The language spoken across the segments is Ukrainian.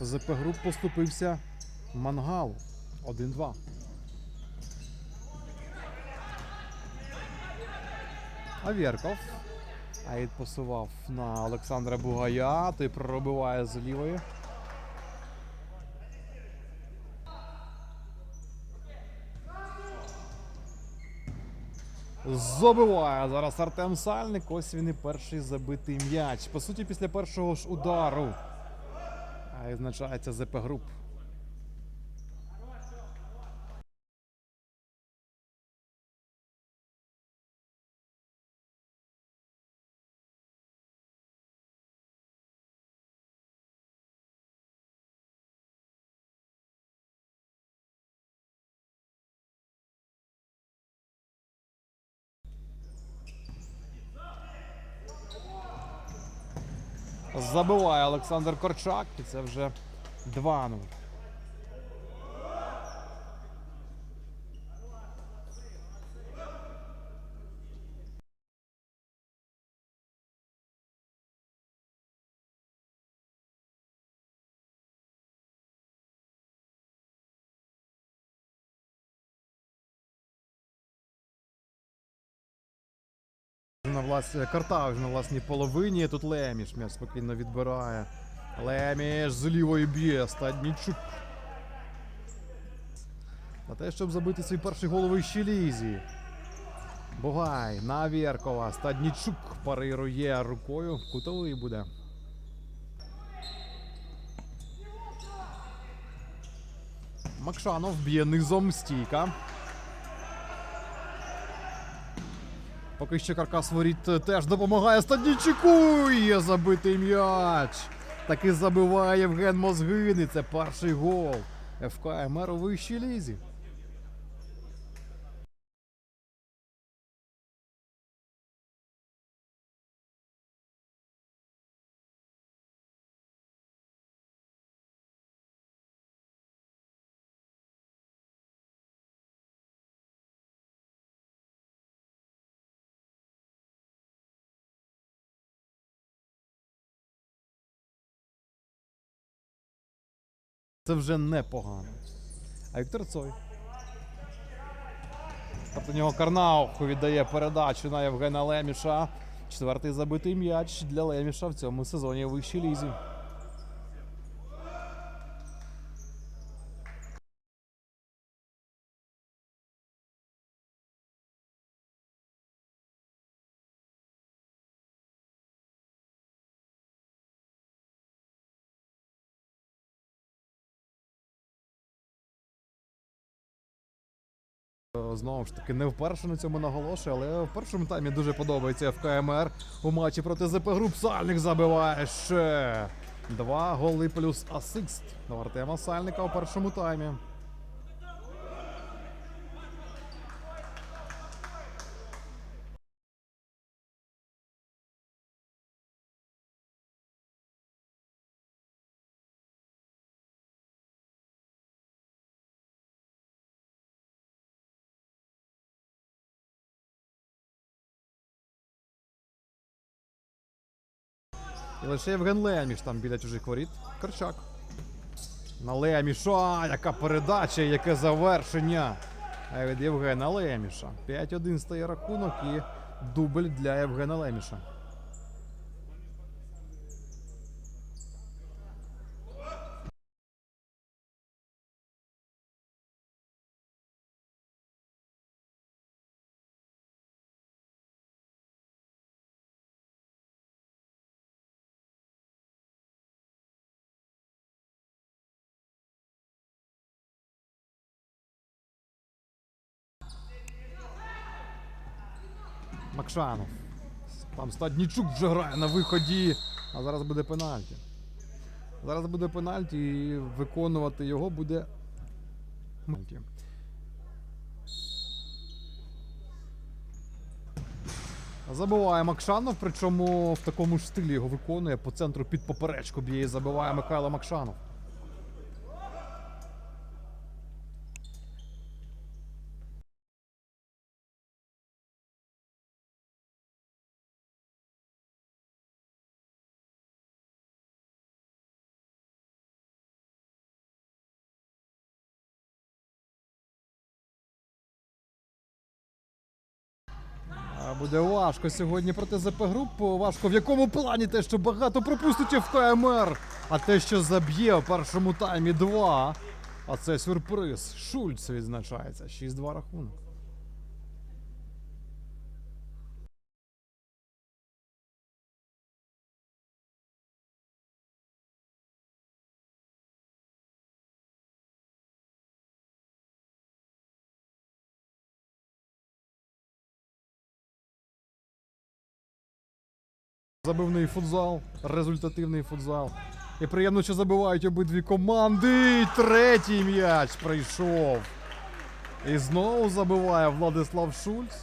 ЗП груп поступився Мангалу 1-2. Авєрков. Аїд посував на Олександра Бугая. Той пробиває з лівої. Забиває зараз Артем Сальник. Ось він і перший забитий м'яч. По суті, після першого ж удару. А відзначається ЗП груп. Забиває Олександр Корчак. І це вже 2-0. На власні карта на власній половині. Тут Леміш м'яч спокійно відбирає. Леміш з лівої б'є. Стаднічук. На те, щоб забити свій перший гол у вищій лізі. Бугай на Вєркова. Стаднічук парирує рукою. Кутовий буде. Макшанов б'є низом стійка. Поки що Каркас воріт е, теж допомагає Стаднічуку. Є забитий м'яч. Таки забиває Євген Мозгин. І це перший гол. ФК МР у вищій лізі. Це вже непогано. А Віктор Цой. Проти нього Карнаух віддає передачу на Євгена Леміша. Четвертий забитий м'яч для Леміша в цьому сезоні у вищій лізі. Знову ж таки, не вперше на цьому наголошую, але в першому таймі дуже подобається ФКМР у матчі проти ЗП груп. Сальник забиває ще два голи плюс асист на Артема Сальника у першому таймі. І лише Євген Леміш там біля чужих воріт. Корчак. На Леміша. Яка передача, яке завершення. А від Євгена Леміша. 5-1 стає рахунок і дубль для Євгена Леміша. Макшанов. Там Стаднічук вже грає на виході. А зараз буде пенальті. Зараз буде пенальті і виконувати його буде. Забиває Макшанов, причому в такому ж стилі його виконує по центру під поперечку б'є і забиває Михайло Макшанов. Буде важко сьогодні проти ЗП групу. Важко в якому плані те, що багато пропустить в КМР, а те, що заб'є в першому таймі 2. А це сюрприз. Шульц відзначається. 6-2 рахунок. Забивний футзал, результативний футзал. І приємно, що забивають обидві команди. І Третій м'яч прийшов. І знову забиває Владислав Шульц.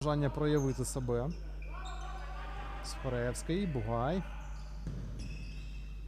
Бажання проявити себе. Сфаревський, Бугай.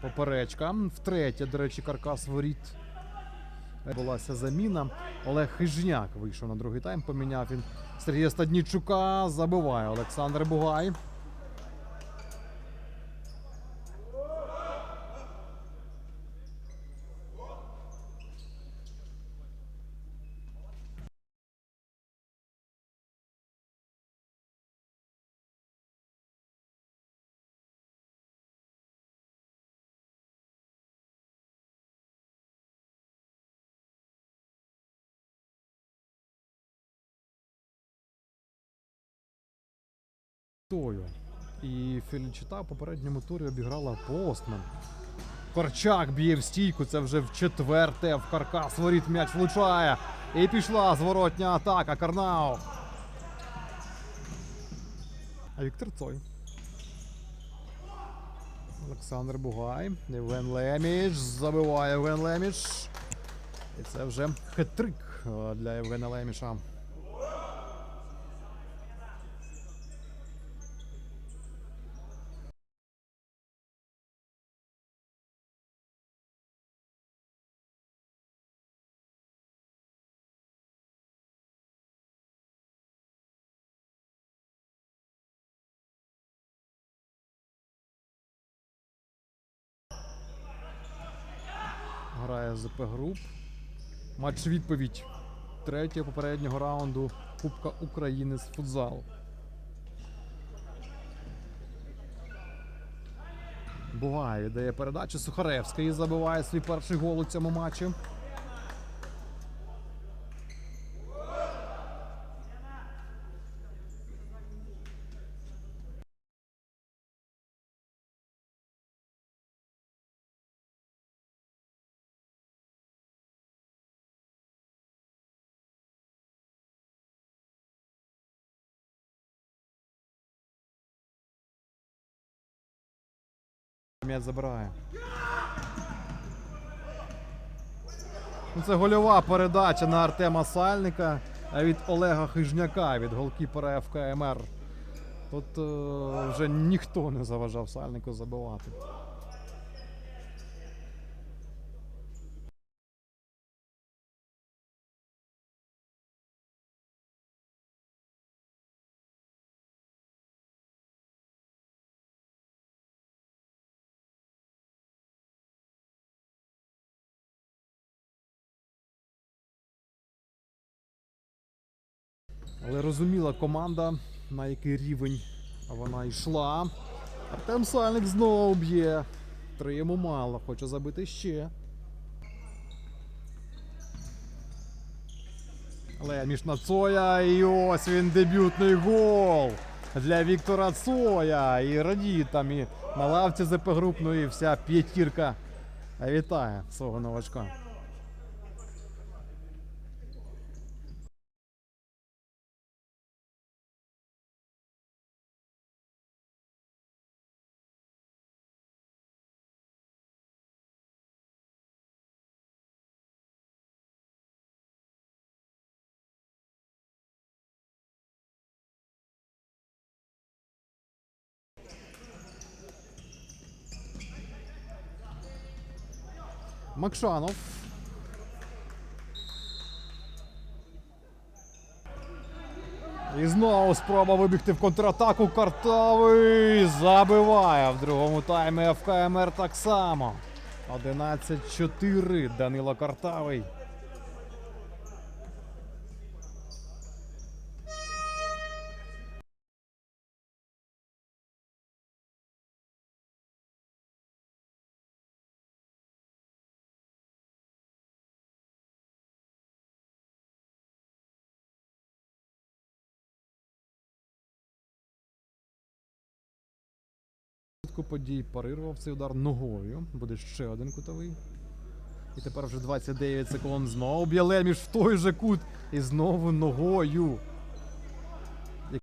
Поперечка. Втретє, до речі, каркас воріт. Булася заміна. Олег Хижняк вийшов на другий тайм. Поміняв він Сергія Стаднічука. Забиває Олександр Бугай. Тою. І Фелічита в попередньому турі обіграла Постман. Корчак б'є в стійку, це вже в четверте. В каркас воріт м'яч влучає. І пішла зворотня атака. Карнау. А Віктор Цой. Олександр Бугай. Євген Леміч. Забиває Євген Леміч. І це вже хет-трик е, для Євгена Леміша. Грає ЗП груп. Матч відповідь третього попереднього раунду Кубка України з футзалу. Буває, дає передачу Сухаревський забиває свій перший гол у цьому матчі. М'яч забирає. Ну, Це гольова передача на Артема Сальника від Олега Хижняка від голкіпера ФКМР. Тут е, вже ніхто не заважав Сальнику забивати. Але розуміла команда, на який рівень вона йшла. Артем Сальник знову б'є. Три йому мало, хоче забити ще. Але між на Цоя і ось він дебютний гол для Віктора Цоя. І радіє там і на лавці ЗП груп, ну вся п'ятірка вітає свого новачка. Макшанов. І знову спроба вибігти в контратаку. Картавий забиває в другому таймі ФКМР так само. 11-4 Данило Картавий. Швидко подій парирував цей удар ногою. Буде ще один кутовий. І тепер вже 29 секунд. Знову Б'ялеміш в той же кут. І знову ногою.